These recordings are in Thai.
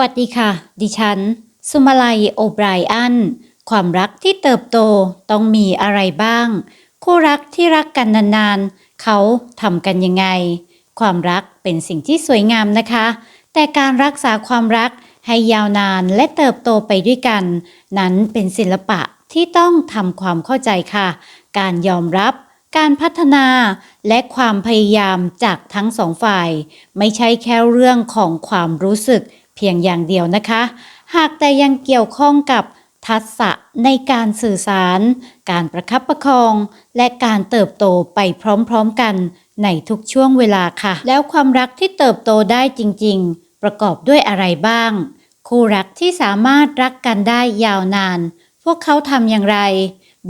วัสดีค่ะ ดิฉัน สุมาลัยโอไบรอัน ความรักที่เติบโตต้องมีอะไรบ้าง คู่รักที่รักกันนานๆ เขาทำกันยังไง ความรักเป็นสิ่งที่สวยงามนะคะ แต่การรักษาความรักให้ยาวนานและเติบโตไปด้วยกัน นั้นเป็นศิลปะที่ต้องทำความเข้าใจค่ะ การยอมรับ การพัฒนา และความพยายามจากทั้งสองฝ่าย ไม่ใช่แค่เรื่องของความรู้สึก เพียงอย่างเดียวนะคะ หากแต่ยังเกี่ยวข้องกับทักษะในการสื่อสาร การประคับประคอง และการเติบโตไปพร้อมๆกันในทุกช่วงเวลาค่ะ แล้วความรักที่เติบโตได้จริง ๆ ประกอบด้วยอะไรบ้าง คู่รักที่สามารถรักกันได้ยาวนาน พวกเขาทำอย่างไร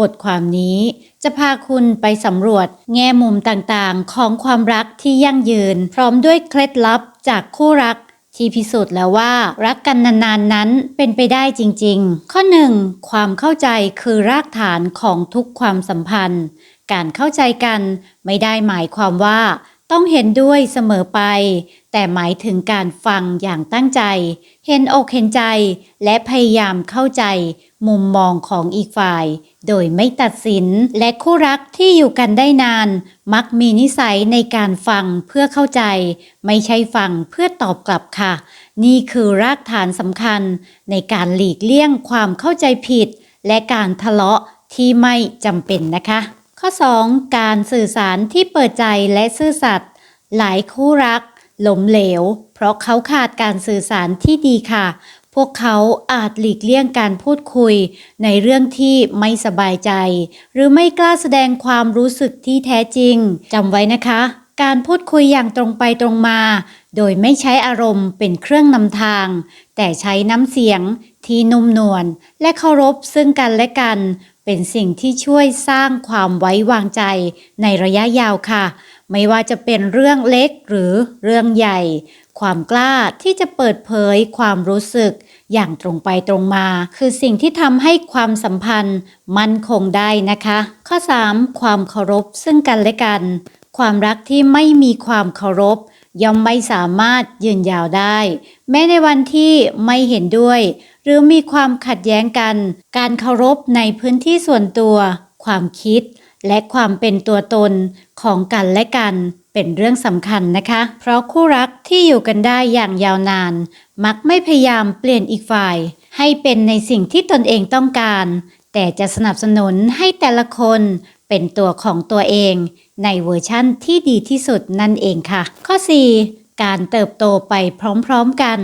บทความนี้จะพาคุณไปสำรวจแง่มุมต่างๆ ของความรักที่ยั่งยืน พร้อมด้วยเคล็ดลับจากคู่รัก ที่พิสูจน์แล้วว่ารักกันนานๆนั้นเป็นไปได้จริงๆ ข้อ 1. ความเข้าใจคือรากฐานของทุกความสัมพันธ์ การเข้าใจกันไม่ได้หมายความว่าต้องเห็นด้วยเสมอไป แต่หมายถึงการฟังอย่างตั้งใจ เห็นอกเห็นใจ และพยายามเข้าใจ มุมมองของอีกฝ่าย โดยไม่ตัดสิน และคู่รักที่อยู่กันได้นาน มักมีนิสัยในการฟังเพื่อเข้าใจ ไม่ใช่ฟังเพื่อตอบกลับค่ะ นี่คือรากฐานสำคัญ ในการหลีกเลี่ยงความเข้าใจผิด และการทะเลาะที่ไม่จำเป็นนะคะ ข้อ 2. การสื่อสารที่เปิดใจและซื่อสัตย์หลายคู่รักหลมเหลว เพราะเขาขาดการสื่อสารที่ดีค่ะ พวกเขาอาจหลีกเลี่ยงการพูดคุยในเรื่องที่ไม่สบายใจ หรือไม่กล้าแสดงความรู้สึกที่แท้จริงจำไว้นะคะ การพูดคุยอย่างตรงไปตรงมา โดยไม่ใช้อารมณ์เป็นเครื่องนำทาง แต่ใช้น้ำเสียงที่นุ่มนวลและเคารพซึ่งกันและกัน เป็นสิ่งที่ช่วยสร้างความไว้วางใจในระยะยาวค่ะ ไม่ว่าจะเป็นเรื่องเล็กหรือเรื่องใหญ่ ความกล้าที่จะเปิดเผยความรู้สึก อย่างตรงไปตรงมา คือสิ่งที่ทำให้ความสัมพันธ์มั่นคงได้นะคะ ข้อ 3. ความเคารพซึ่งกันและกัน ความรักที่ไม่มีความเคารพ ย่อมไม่สามารถยืนยาวได้ แม้ในวันที่ไม่เห็นด้วย หรือมีความขัดแย้งกัน การเคารพในพื้นที่ส่วนตัว ความคิด และความเป็นตัวตนของกันและกันเป็นเรื่องสำคัญนะคะ เพราะคู่รักที่อยู่กันได้อย่างยาวนาน มักไม่พยายามเปลี่ยนอีกฝ่าย ให้เป็นในสิ่งที่ตนเองต้องการ แต่จะสนับสนุนให้แต่ละคนเป็นตัวของตัวเอง ในเวอร์ชั่นที่ดีที่สุดนั่นเองค่ะ ข้อ 4. การเติบโตไปพร้อมๆกัน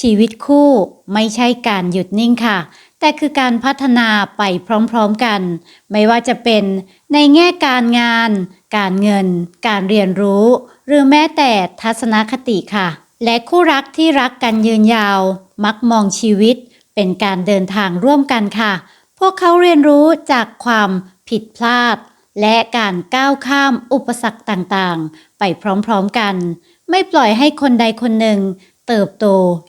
ชีวิตคู่ไม่ใช่การหยุดนิ่งค่ะ แต่คือการพัฒนาไปพร้อมๆกัน ไม่ว่าจะเป็นในแง่การงาน การเงิน การเรียนรู้ หรือแม้แต่ทัศนคติค่ะ และคู่รักที่รักกันยืนยาว มักมองชีวิต เป็นการเดินทางร่วมกันค่ะ พวกเขาเรียนรู้จากความผิดพลาด และการก้าวข้ามอุปสรรคต่างๆ ไปพร้อมๆกัน ไม่ปล่อยให้คนใดคนหนึ่ง เติบโต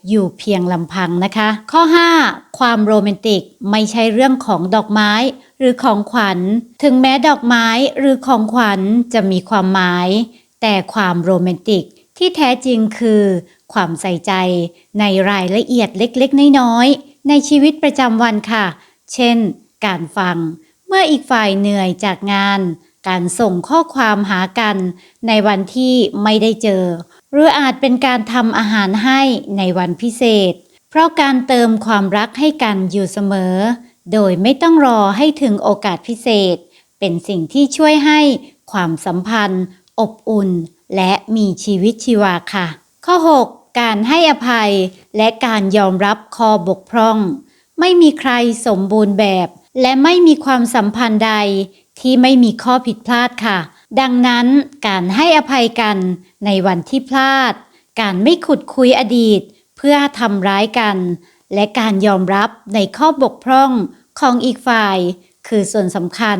อยู่เพียงลำพังนะคะ ข้อ 5. ความโรแมนติกไม่ใช่เรื่องของดอกไม้ หรือของขวัญ ถึงแม้ดอกไม้หรือของขวัญจะมีความหมาย แต่ความโรแมนติกที่แท้จริงคือ ความใส่ใจ ในรายละเอียดเล็กๆ น้อยๆ ในชีวิตประจำวันค่ะ เช่น การฟัง เมื่ออีกฝ่ายเหนื่อยจากงาน การส่งข้อความหากันในวันที่ไม่ได้เจอ หรืออาจเป็นการทำอาหารให้ในวันพิเศษ เพราะการเติมความรักให้กันอยู่เสมอ โดยไม่ต้องรอให้ถึงโอกาสพิเศษ เป็นสิ่งที่ช่วยให้ความสัมพันธ์ อบอุ่น และมีชีวิตชีวาค่ะ ข้อ 6. การให้อภัย และการยอมรับข้อบกพร่อง ไม่มีใครสมบูรณ์แบบ และไม่มีความสัมพันธ์ใด ที่ไม่มีข้อผิดพลาดค่ะ ดังนั้นการให้อภัยกันในวันที่พลาด การไม่ขุดคุยอดีต เพื่อทำร้ายกัน และการยอมรับในข้อบกพร่องของอีกฝ่าย คือส่วนสำคัญ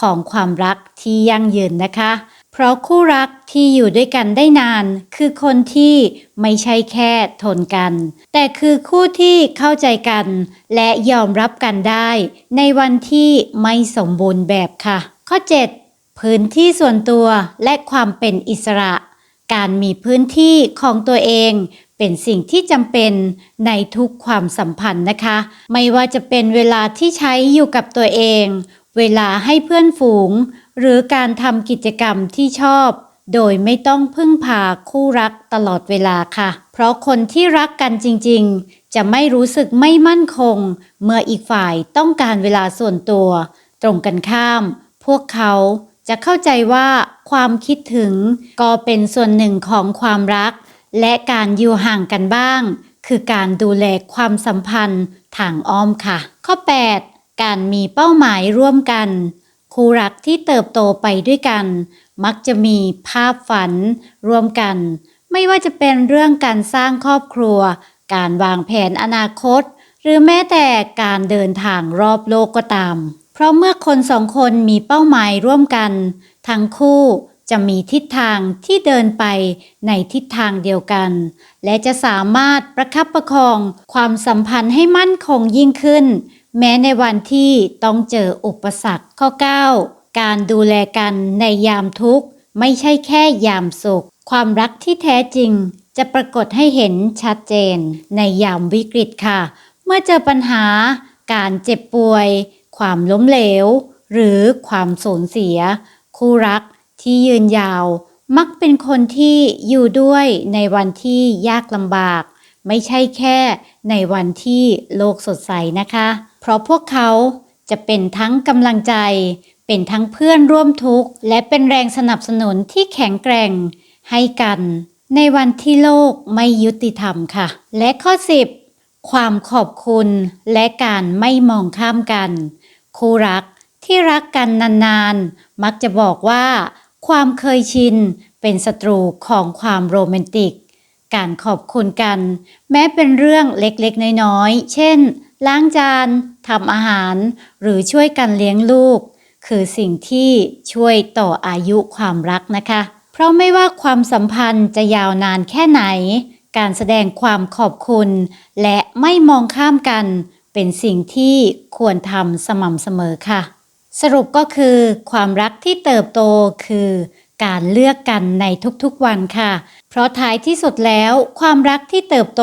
ของความรักที่ยั่งยืนนะคะ เพราะคู่รักที่อยู่ด้วยกันได้นาน คือคนที่ไม่ใช่แค่ทนกัน แต่คือคู่ที่เข้าใจกัน และยอมรับกันได้ ในวันที่ไม่สมบูรณ์แบบค่ะ ข้อ 7 พื้นที่ส่วนตัวและความเป็นอิสระ การมีพื้นที่ของตัวเองเป็นสิ่งที่จำเป็นในทุกความสัมพันธ์นะคะ ไม่ว่าจะเป็นเวลาที่ใช้อยู่กับตัวเอง เวลาให้เพื่อนฝูง หรือการทำกิจกรรมที่ชอบ โดยไม่ต้องพึ่งพาคู่รักตลอดเวลาค่ะ เพราะคนที่รักกันจริง ๆ จะไม่รู้สึกไม่มั่นคง เมื่ออีกฝ่ายต้องการเวลาส่วนตัว ตรงกันข้าม พวกเขาจะเข้าใจว่าความคิดถึงก็เป็นส่วนหนึ่งของความรัก และการอยู่ห่างกันบ้าง คือการดูแลความสัมพันธ์ทางอ้อมค่ะ ข้อ 8 การมีเป้าหมายร่วมกัน คู่รักที่เติบโตไปด้วยกัน มักจะมีภาพฝันร่วมกัน ไม่ว่าจะเป็นเรื่องการสร้างครอบครัว การวางแผนอนาคต หรือแม้แต่การเดินทางรอบโลกก็ตาม เพราะเมื่อคนสองคนมีเป้าหมายร่วมกัน ทั้งคู่จะมีทิศทางที่เดินไปในทิศทางเดียวกัน และจะสามารถประคับประคองความสัมพันธ์ให้มั่นคงยิ่งขึ้น แม้ในวันที่ต้องเจออุปสรรคข้อ 9 การดูแลกันในยามทุกข์ ไม่ใช่แค่ยามสุข ความรักที่แท้จริง จะปรากฏให้เห็นชัดเจน ในยามวิกฤตค่ะ เมื่อเจอปัญหา การเจ็บป่วย ความล้มเหลว หรือความสูญเสีย คู่รักที่ยืนยาว มักเป็นคนที่อยู่ด้วยในวันที่ยากลำบาก ไม่ใช่แค่ในวันที่โลกสดใสนะคะ เพราะพวกเขาจะเป็นทั้งกำลังใจ เป็นทั้งเพื่อนร่วมทุกข์ และเป็นแรงสนับสนุนที่แข็งแกร่งให้กัน ในวันที่โลกไม่ยุติธรรมค่ะ และข้อ 10 ความขอบคุณและการไม่มองข้ามกัน คู่รักที่รักกันนานๆ มักจะบอกว่า ความเคยชินเป็นศัตรูของความโรแมนติก การขอบคุณกัน แม้เป็นเรื่องเล็กๆ น้อยๆ เช่น ล้างจานทำอาหาร หรือช่วยกันเลี้ยงลูก คือสิ่งที่ช่วยต่ออายุความรักนะคะ เพราะไม่ว่าความสัมพันธ์จะยาวนานแค่ไหน การแสดงความขอบคุณ และไม่มองข้ามกัน เป็นสิ่งที่ควรทำสม่ำเสมอค่ะ สรุปก็คือ ความรักที่เติบโตคือ การเลือกกันในทุกๆวันค่ะ เพราะท้ายที่สุดแล้วความรักที่เติบโต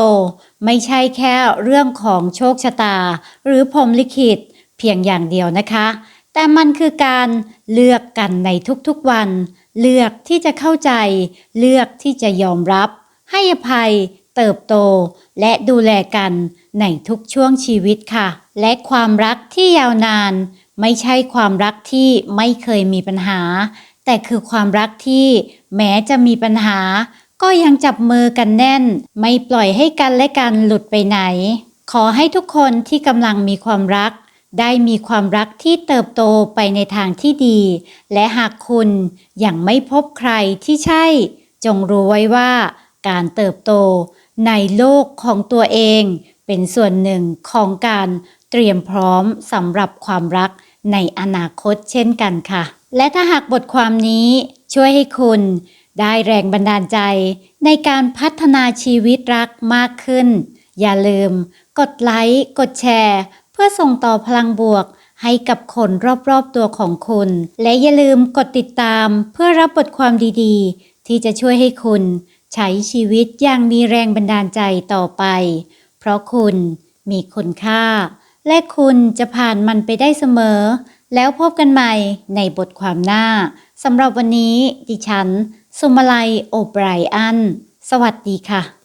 ไม่ใช่แค่เรื่องของโชคชะตา หรือพรมลิขิตเพียงอย่างเดียวนะคะ แต่มันคือการเลือกกันในทุกๆวัน เลือกที่จะเข้าใจ เลือกที่จะยอมรับ ให้อภัย เติบโต และดูแลกันในทุกช่วงชีวิตค่ะ และความรักที่ยาวนาน ไม่ใช่ความรักที่ไม่เคยมีปัญหา แต่คือความรักที่แม้จะมีปัญหา ก็ยังจับมือกันแน่น ไม่ปล่อยให้กันและกันหลุดไปไหน ขอให้ทุกคนที่กำลังมีความรัก ได้มีความรักที่เติบโตไปในทางที่ดี และหากคุณยังไม่พบใครที่ใช่ จงรู้ไว้ว่า การเติบโตในโลกของตัวเอง เป็นส่วนหนึ่งของการเตรียมพร้อมสำหรับความรักในอนาคตเช่นกันค่ะ และถ้าหากบทความนี้ช่วยให้คุณได้แรงบันดาลใจในการพัฒนาชีวิตรักมากขึ้น อย่าลืม กดไลค์ กดแชร์ เพื่อส่งต่อพลังบวกให้กับคนรอบๆตัวของคุณ และอย่าลืมกดติดตามเพื่อรับบทความดีๆ ที่จะช่วยให้คุณใช้ชีวิตอย่างมีแรงบันดาลใจต่อไป เพราะคุณมีคุณค่า และคุณจะผ่านมันไปได้เสมอ แล้วพบกันใหม่ในบทความหน้าสำหรับวันนี้ดิฉัน สุมาลัยโอไบรอัน สวัสดีค่ะ